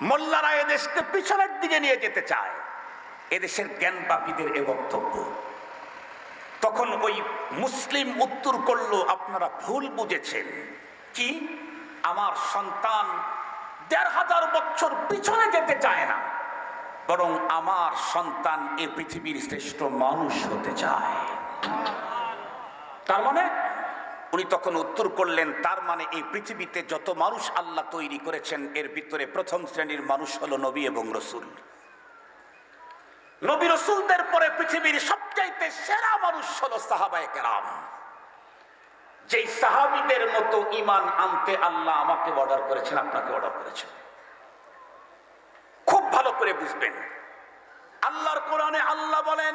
মোল্লারা এদেশকে পিছনের দিকে নিয়ে যেতে চায়। এদেশের জ্ঞানবাপীদের এ বক্তব্য। তখন ওই মুসলিম উত্তর করল, আপনারা ভুল বুঝেছেন। কি? আমার সন্তান দেড় হাজার বছর পিছনে যেতে চায় না। বরং আমার সন্তান এ পৃথিবীর শ্রেষ্ঠ মানুষ হতে চায়। তার মানে উনি তখন উত্তর করলেন, তার মানে এই পৃথিবীতে যত মানুষ আল্লাহ তৈরি করেছেন, এর ভিতরে প্রথম শ্রেণির মানুষ হলো নবী এবং রসুল। নবী রসুলদের পরে পৃথিবীর সবচাইতে সেরা মানুষ হলো সাহাবায়ে কেরাম। যেই সাহাবিদের মতো ইমান আনতে আল্লাহ আমাকে অর্ডার করেছেন, আপনাকে অর্ডার করেছেন। খুব ভালো করে বুঝবেন। আল্লাহর কোরআনে আল্লাহ বলেন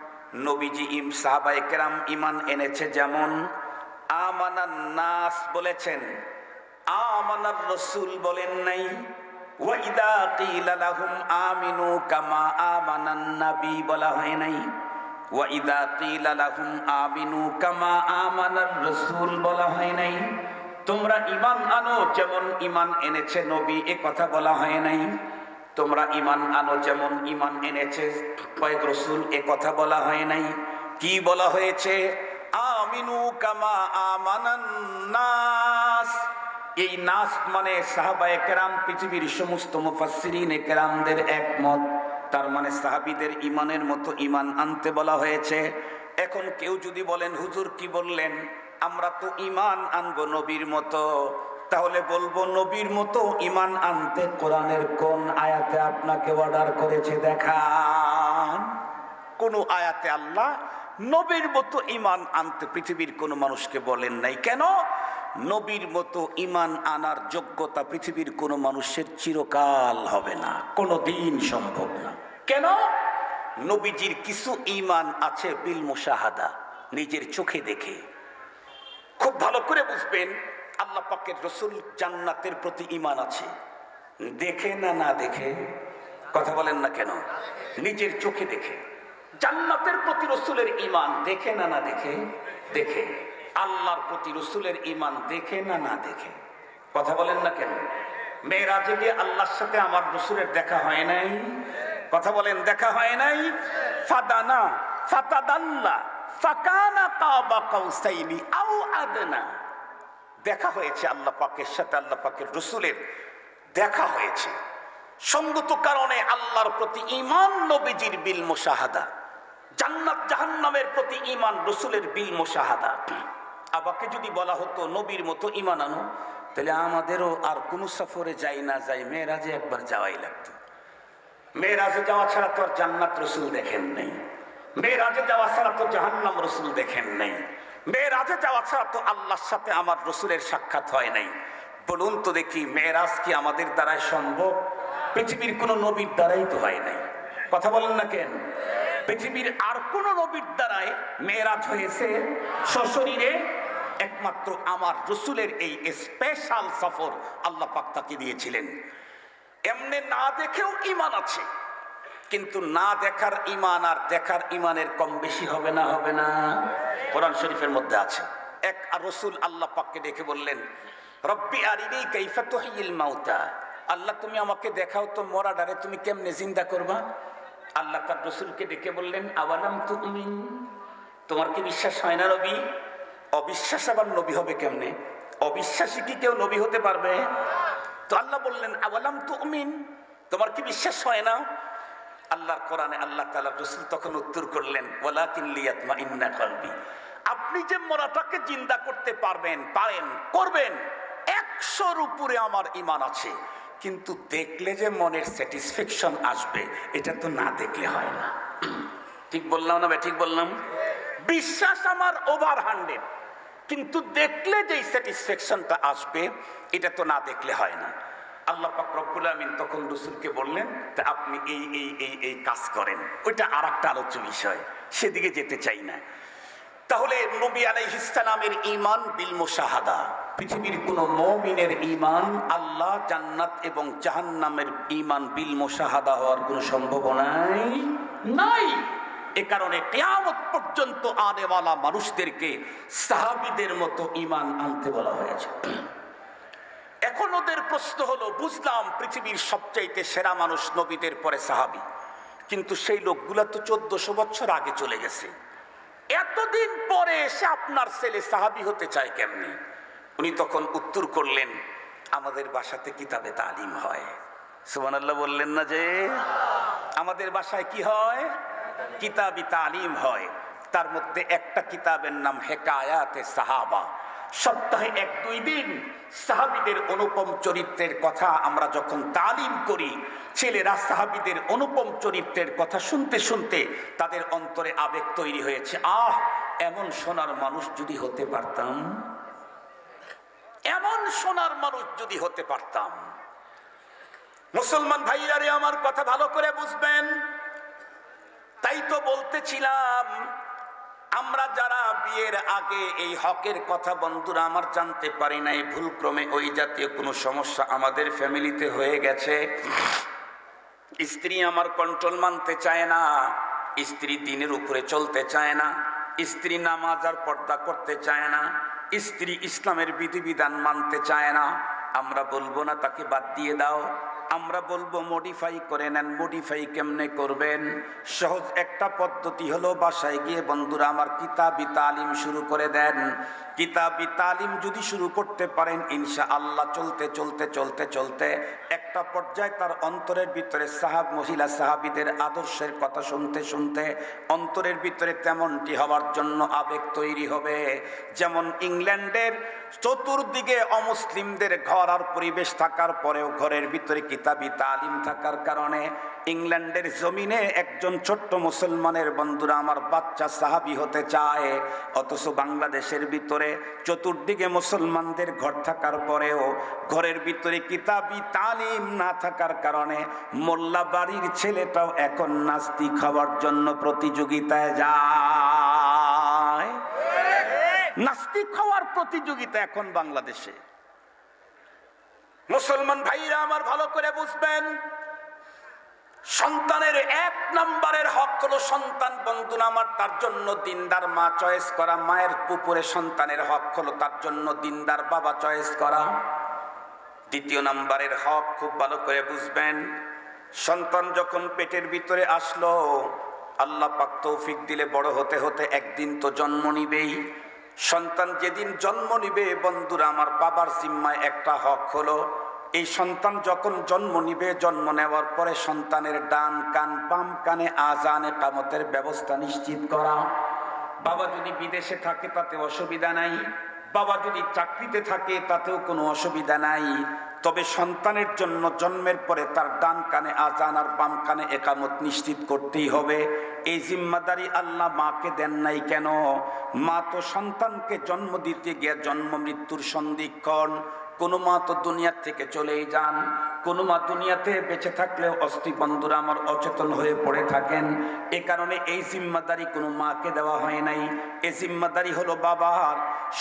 নবীজি ইম সাহাবায়ে কেরাম ইমান এনেছে যেমন, আমানান নাস বলেছেন, আমানার রসুল বলেন নাই ওয়াইদা কিলা আমিনু কামা আমানান নাবী বলা হয় নাই ওয়াইদা কিলা আমিনু কামা আমানার রসুল বলা হয় নাই, তোমরা ইমান আনো যেমন ইমান এনেছে নবী, এ কথা বলা হয় নাই। তোমরা ইমান আনো যেমন ইমান এনেছে। কয়েক রসুল এ কথা বলা হয় নাই। কি বলা হয়েছে? আমিনু কামা আমানান নাস। এই নাস মানে সাহাবায়ে কেরাম পৃথিবীর সমস্ত মুফাসসিরিন কেরামদের একমত। তার মানে সাহাবিদের ইমানের মতো ইমান আনতে বলা হয়েছে। এখন কেউ যদি বলেন, হুজুর কি বললেন? আমরা তো ইমান আনব নবীর মতো। তাহলে বলব, নবীর মতো ইমান আনতে কোরআনের কোন আয়াতে আপনাকে অর্ডার করেছে দেখান। কোন আয়াতে আল্লাহ নবীর মতো ইমান আনতে পৃথিবীর কোনো মানুষকে বলেন নাই। কেন? নবীর মতো ইমান আনার যোগ্যতা পৃথিবীর কোনো মানুষের চিরকাল হবে না, কোনো দিন সম্ভব না। কেন? নবীজির কিছু ইমান আছে বিল মুশাহাদা, নিজের চোখে দেখে। খুব ভালো করে বুঝবেন আল্লাহ পাকের রসুল জান্নাতের প্রতি ইমান আছে। দেখে না না দেখে, কথা বলেন না কেন? নিজের চোখে দেখে। জান্নাতের প্রতি রসুলের ইমান দেখে না না দেখে দেখে। আল্লাহর প্রতি রসুলের ইমান দেখে না না দেখে। কথা বলেন না কেন? মেয়েরাজে গিয়ে আল্লাহর সাথে আমার রসুলের দেখা হয় নাই? কথা বলেন, দেখা হয় নাই? ফাদানা, ফাতাদাল্লা, ফাকানা কাবা কাউসাইনি, আও আদনা। দেখা হয়েছে আল্লাহ পাকের সাথে, আল্লাহ পাকের রসুলের দেখা হয়েছে। সঙ্গত কারণে আল্লাহর প্রতি ইমান নবীজির বিল মোশাহাদা। জান্নাত জাহান্নামের প্রতি ইমান রসুলের বিল মোশাহাদা। আবাকে যদি বলা হতো, নবীর মতো ইমান আনো, তাহলে আমাদেরও আর কোনো সফরে যাই না যাই, মেয়েরাজে একবার যাওয়াই লাগতো। মেয়েরাজে যাওয়া ছাড়া তো আর জান্নাত রসুল দেখেন নেই। মেয়েরাজে যাওয়া ছাড়া তো জাহান্নাম রসুল দেখেন নেই। মেয়েরাজে যাওয়া ছাড়া তো আল্লাহর সাথে আমার রসুলের সাক্ষাৎ হয় নাই। বলুন তো দেখি, মেয়েরাজ কি আমাদের দ্বারাই সম্ভব? পৃথিবীর কোনো নবীর দ্বারাই তো হয় নাই। কথা বলেন না কেন? পৃথিবীর আর কোন নবীর দ্বারাই মেয়েরাজ হয়েছে সশরীরে একমাত্র আমার রসুলের এই স্পেশাল সফর আল্লাহ পাক তাকে দিয়েছিলেন। এমনি না দেখেও ইমান আছে। কিন্তু না দেখার ইমান আর দেখার ইমানের কম বেশি হবে না হবে না। কোরআন শরীফের মধ্যে আছে। এক আর রসুল আল্লাহ পাককে দেখে বললেন, রব্বি আরিনি কাইফা তুহিল মাউতা। আল্লাহ, তুমি আমাকে দেখাও তো মরা ডারে তুমি কেমনে জিন্দা করবা? আল্লাহ তার রসুলকে ডেকে বললেন, আওয়ালাম তুমি তোমার কি বিশ্বাস হয় না রবি অবিশ্বাস আবার নবী হবে কেমনে? অবিশ্বাসী কি কেউ নবী হতে পারবে? তো আল্লাহ বললেন, আওয়ালাম তুমিন? তোমার কি বিশ্বাস হয় না? আল্লাহর কোরআনে আল্লাহ তালা রসুল তখন উত্তর করলেন, ওয়ালাকিন লিয়াতমা ইন্না কলবি। আপনি যে মরাটাকে জিন্দা করতে পারবেন, পারেন, করবেন, একশোর উপরে আমার ইমান আছে। কিন্তু দেখলে যে মনের স্যাটিসফ্যাকশন আসবে, এটা তো না দেখলে হয় না। ঠিক বললাম না ঠিক বললাম? বিশ্বাস আমার ওভার হান্ড্রেড কিন্তু দেখলে যেই স্যাটিসফ্যাকশনটা আসবে, এটা তো না দেখলে হয় না। আল্লাহ পাক রব্বুল আমিন তখন রসুলকে বললেন, তা আপনি এই এই এই এই কাজ করেন। ওইটা আর একটা আলোচ্য বিষয়, সেদিকে যেতে চাই না। তাহলে নবী আলাইহিসসালামের ঈমান বিল মুশাহাদা। পৃথিবীর কোন মুমিনের ঈমান আল্লাহ জান্নাত এবং জাহান্নামের ঈমান বিল মুশাহাদা হওয়ার কোনো সম্ভাবনাই নাই। এ কারণে কিয়ামত পর্যন্ত আনেওয়ালা মানুষদেরকে সাহাবিদের মতো ঈমান আনতে বলা হয়েছে। এখন ওদের প্রশ্ন হলো, বুঝলাম পৃথিবীর সবচাইতে সেরা মানুষ নবীদের পরে সাহাবি, কিন্তু সেই লোকগুলা তো চোদ্দশো বছর আগে চলে গেছে। এতদিন পরে এসে আপনার ছেলে সাহাবি হতে চায় কেমনি? উনি তখন উত্তর করলেন, আমাদের বাসাতে কিতাবে তালিম হয়। সুমান আল্লাহ বললেন না যে, আমাদের বাসায় কি হয়? কিতাবি তালিম হয়। তার মধ্যে একটা কিতাবের নাম হেকায়াতে সাহাবা। সপ্তাহে এক, দুই দিন সাহাবিদের অনুপম চরিত্রের কথা আমরা যখন তালিম করি, ছেলেরা সাহাবিদের অনুপম চরিত্রের কথা শুনতে শুনতে তাদের অন্তরে আবেগ তৈরি হয়েছে। আহ, এমন সোনার মানুষ যদি হতে পারতাম। এমন সোনার মানুষ যদি হতে পারতাম। মুসলমান ভাইয়ারে আমার কথা ভালো করে বুঝবেন। তাই তো বলতেছিলাম আমরা যারা বিয়ের আগে এই হকের কথা বন্ধুরা আমার জানতে পারি না নাই, ভুলক্রমে ওই জাতীয় কোনো সমস্যা আমাদের ফ্যামিলিতে হয়ে গেছে। স্ত্রী আমার কন্ট্রোল মানতে চায় না, স্ত্রী দিনের উপরে চলতে চায় না, স্ত্রী নামাজ আর পর্দা করতে চায় না, স্ত্রী ইসলামের বিধিবিধান মানতে চায় না। আমরা বলব না, তাকে বাদ দিয়ে দাও। আমরা বলব মডিফাই করে নেন মডিফাই কেমনে করবেন? সহজ একটা পদ্ধতি হলো বাসায় গিয়ে বন্ধুরা আমার কিতাবি তালিম শুরু করে দেন। কিতাবি তালিম যদি শুরু করতে পারেন ইনশা আল্লাহ চলতে চলতে চলতে চলতে একটা পর্যায়ে তার অন্তরের ভিতরে সাহাব, মহিলা সাহাবিদের আদর্শের কথা শুনতে শুনতে অন্তরের ভিতরে তেমনটি হওয়ার জন্য আবেগ তৈরি হবে। যেমন ইংল্যান্ডের চতুর্দিকে অমুসলিমদের ঘর আর পরিবেশ থাকার পরেও ঘরের ভিতরে কিতাবি তালিম থাকার কারণে ইংল্যান্ডের জমিনে একজন ছোট্ট মুসলমানের বন্ধুরা আমার বাচ্চা সাহাবি হতে চায়। অথচ বাংলাদেশের ভিতরে চতুর্দিকে মুসলমানদের ঘর থাকার পরেও ঘরের ভিতরে কিতাবি তালিম না থাকার কারণে মোল্লা বাড়ির ছেলেটাও এখন নাস্তিক হওয়ার জন্য প্রতিযোগিতায় যায়। নাস্তিক হওয়ার প্রতিযোগিতা এখন বাংলাদেশে। মুসলমান ভাইরা আমার ভালো করে বুঝবেন, সন্তানের এক নম্বরের হক হলো সন্তান বন্ধু আমার, তার জন্য দিনদার মা চয়েস করা, মায়ের পুকুরে সন্তানের হক হলো তার জন্য দিনদার বাবা চয়েস করা। দ্বিতীয় নম্বরের হক খুব ভালো করে বুঝবেন, সন্তান যখন পেটের ভিতরে আসলো, আল্লাহ পাক তৌফিক দিলে বড় হতে হতে একদিন তো জন্ম নিবেই। সন্তান যেদিন জন্ম নিবে, বন্ধুরা, আমার বাবার জিম্মায় একটা হক হলো, এই সন্তান যখন জন্ম নিবে, জন্ম নেওয়ার পরে সন্তানের ডান কান, বাম কানে আজানে কামতের ব্যবস্থা নিশ্চিত করা। বাবা যদি বিদেশে থাকে, তাতে অসুবিধা নাই। বাবা যদি চাকরিতে থাকে, তাতেও কোনো অসুবিধা নাই। তবে সন্তানের জন্য জন্মের পরে তার ডান কানে আজান আর বাম কানে একামত নিশ্চিত করতেই হবে। এই জিম্মাদারি আল্লাহ মাকে দেন নাই কেন? মা তো সন্তানকে জন্ম দিতে গিয়ে জন্ম মৃত্যুর সন্ধিক্ষণ। কোনো মা তো দুনিয়ার থেকে চলেই যান। কোনো মা দুনিয়াতে বেঁচে থাকলেও অস্থি বন্ধুরা আমার অচেতন হয়ে পড়ে থাকেন। এ কারণে এই জিম্মাদারি কোনো মাকে দেওয়া হয় নাই। এ জিম্মাদারি হলো বাবার।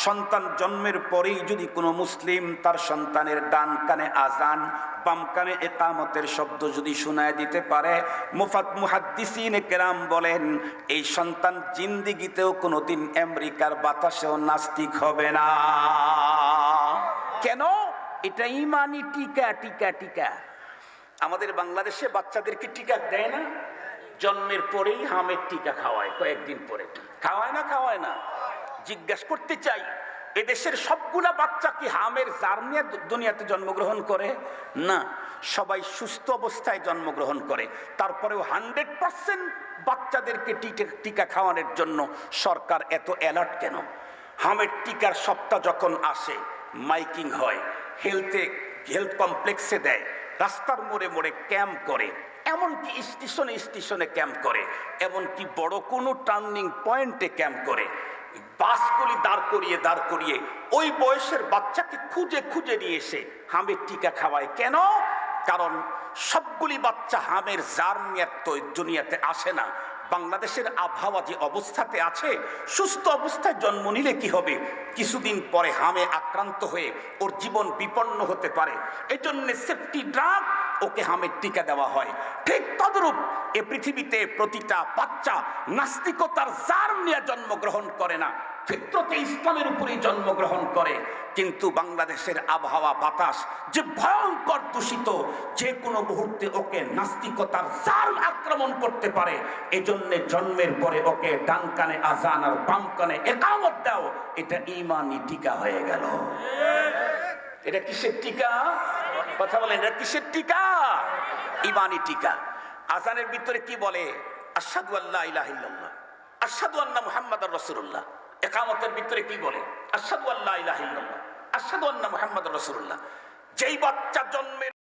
সন্তান জন্মের পরেই যদি কোনো মুসলিম তার সন্তানের ডান কানে আজান বাম কানে একামতের শব্দ যদি শোনায় দিতে পারে, মুফাত মুহাদ্দিসিন কেরাম বলেন, এই সন্তান জিন্দিগিতেও কোনোদিন আমেরিকার বাতাসেও নাস্তিক হবে না। কেন? এটা ইমানি টিকা টিকা টিকা। আমাদের বাংলাদেশে বাচ্চাদেরকে টিকা দেয় না? জন্মের পরেই হামের টিকা খাওয়ায়, কয়েকদিন পরে। খাওয়ায় না খাওয়ায় না? জিজ্ঞাসা করতে চাই, এদেশের সবগুলা বাচ্চা কি হামের জার নিয়ে দু- দুনিয়াতে জন্মগ্রহণ করে? না, সবাই সুস্থ অবস্থায় জন্মগ্রহণ করে। তারপরেও হান্ড্রেড পার্সেন্ট বাচ্চাদেরকে টিকা খাওয়ানোর জন্য সরকার এত অ্যালার্ট কেন? হামের টিকার সপ্তাহ যখন আসে মাইকিং হয়। হেলথে, হেলথ কমপ্লেক্সে দেয়। রাস্তার মোড়ে মোড়ে ক্যাম্প করে। এমনকি স্টেশনে স্টেশনে ক্যাম্প করে। এমনকি বড় কোনো টার্নিং পয়েন্টে ক্যাম্প করে। বাসগুলি দাঁড় করিয়ে দাঁড় করিয়ে ওই বয়সের বাচ্চাকে খুঁজে খুঁজে নিয়ে এসে হামের টিকা খাওয়ায়। কেন? কারণ সবগুলি বাচ্চা হামের জার নিয়ে তো দুনিয়াতে আসে না। বাংলাদেশের আবহাওয়া যে অবস্থাতে আছে, সুস্থ অবস্থায় জন্ম নিলে কি হবে? কিছুদিন পরে হামে আক্রান্ত হয়ে ওর জীবন বিপন্ন হতে পারে। এই সেফটি ড্রাগ ওকে হামের টিকা দেওয়া হয়। ঠিক তদরূপ এ পৃথিবীতে প্রতিটা বাচ্চা নাস্তিকতার জার্ম নিয়ে জন্মগ্রহণ করে না। ফিত্রতে ইসলামের উপরেই জন্মগ্রহণ করে, কিন্তু বাংলাদেশের আবহাওয়া বাতাস যে ভয়ঙ্কর দূষিত, যে কোনো মুহূর্তে ওকে নাস্তিকতার জাল আক্রমণ করতে পারে, এজন্য জন্মের পরে ওকে ডান কানে আজান আর বাম কানে একামত দাও, এটা ইমানি টিকা হয়ে গেল। এটা কিসের টিকা? কথা বলেন, এটা কিসের টিকা? ইমানি টিকা। আজানের ভিতরে কি বলে? আসাদু আল্লাহ ইলাহ আসাদু আল্লাহ মুহাম্মদ রসুল্লাহ একামতের ভিতরে কি বলে? আসাদু আল্লাহ আসাদু আল্লাহ মোহাম্মদ রসুল্লাহ যেই বাচ্চা জন্মের